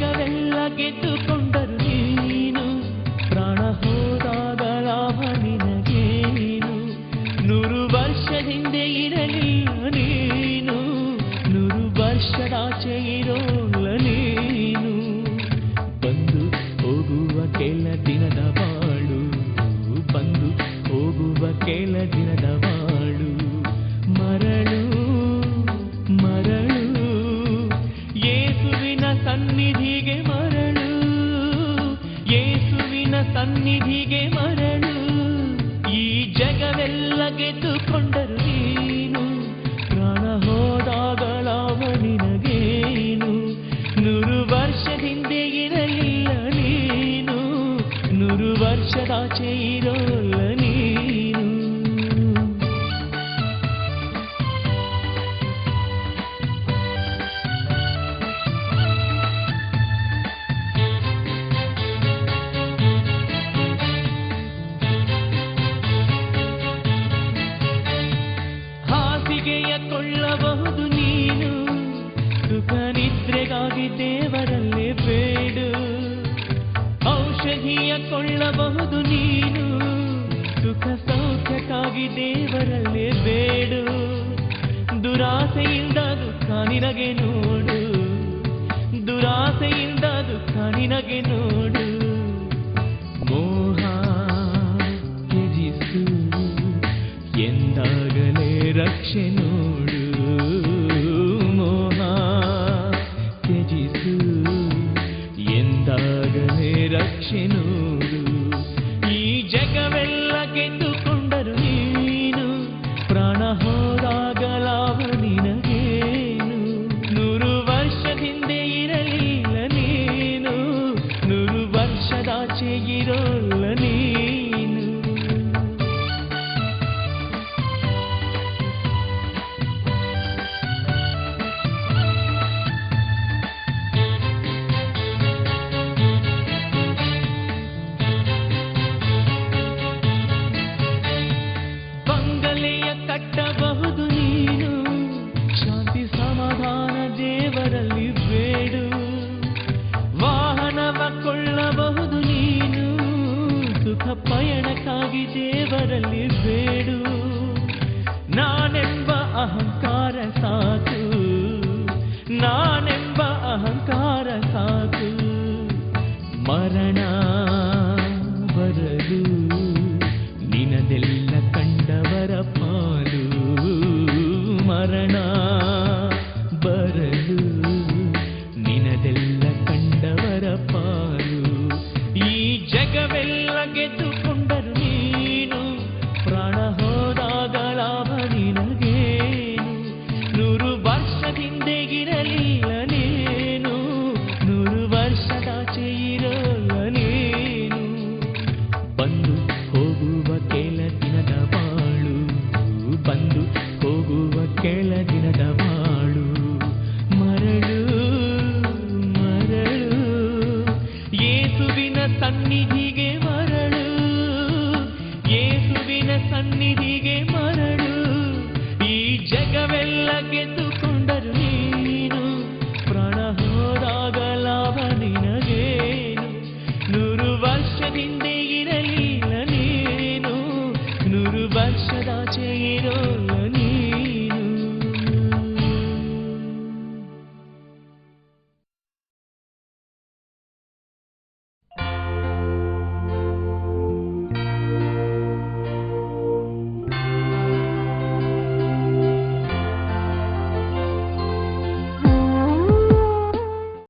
ಬೆಳಗೆದ್ದುಕೊಂಡರು ನೀನು ಪ್ರಾಣ ಹೋದಾಗಳ ನಿನಗೇನು ನೂರು ವರ್ಷದಿಂದ ಇರಲಿಲ್ಲ ನೀನು ನೂರು ವರ್ಷದಾಚೆ ಇರೋಲ್ಲ ನೀನು ಬಂದು ಹೋಗುವ ಕೆಲ ದಿನದ ಬಾಳು ಬಂದು ಹೋಗುವ ಕೆಲ ದಿನದ ಬಾಳು కదా చేయిరోళ్ళ ಕೊಳ್ಳಬಹುದು ನೀನು ಸುಖ ನಿದ್ರೆಗಾಗಿ ದೇವರಲ್ಲೇ ಬೇ ಕೊಳ್ಳಬಹುದು ನೀನು. ಸುಖ ಸೌಖ್ಯಕ್ಕಾಗಿ ದೇವರಲ್ಲೇ ಬೇಡು. ದುರಾಸೆಯಿಂದ ದುಃಖ ನಿನಗೆ ನೋಡು. ದುರಾಸೆಯಿಂದ ದುಃಖ ನಿನಗೆ ನೋಡು. ಮೋಹ ಕೆಜಿಸು ಎಂದಾಗಲೇ ರಕ್ಷೆನು செய்கிறாள் நீ ಬರಲಿ ಬೇಡು. ನಾನೆಂಬ ಅಹಂಕಾರ ಸಾಕು. ನಾನೆಂಬ ಅಹಂಕಾರ ಸಾಕು. ಮರಣ ಬರಲು ಬಂದು ಹೋಗುವ ಕೆಳಗಿನದ ಬಾಳು ಮರಳು ಮರಳು ಯೇಸುವಿನ ಸನ್ನಿಧಿಗೆ ಮರಳು. ಯೇಸುವಿನ ಸನ್ನಿಧಿಗೆ ಮರಳು. ಈ ಜಗವೆಲ್ಲ ಗೆದ್ದು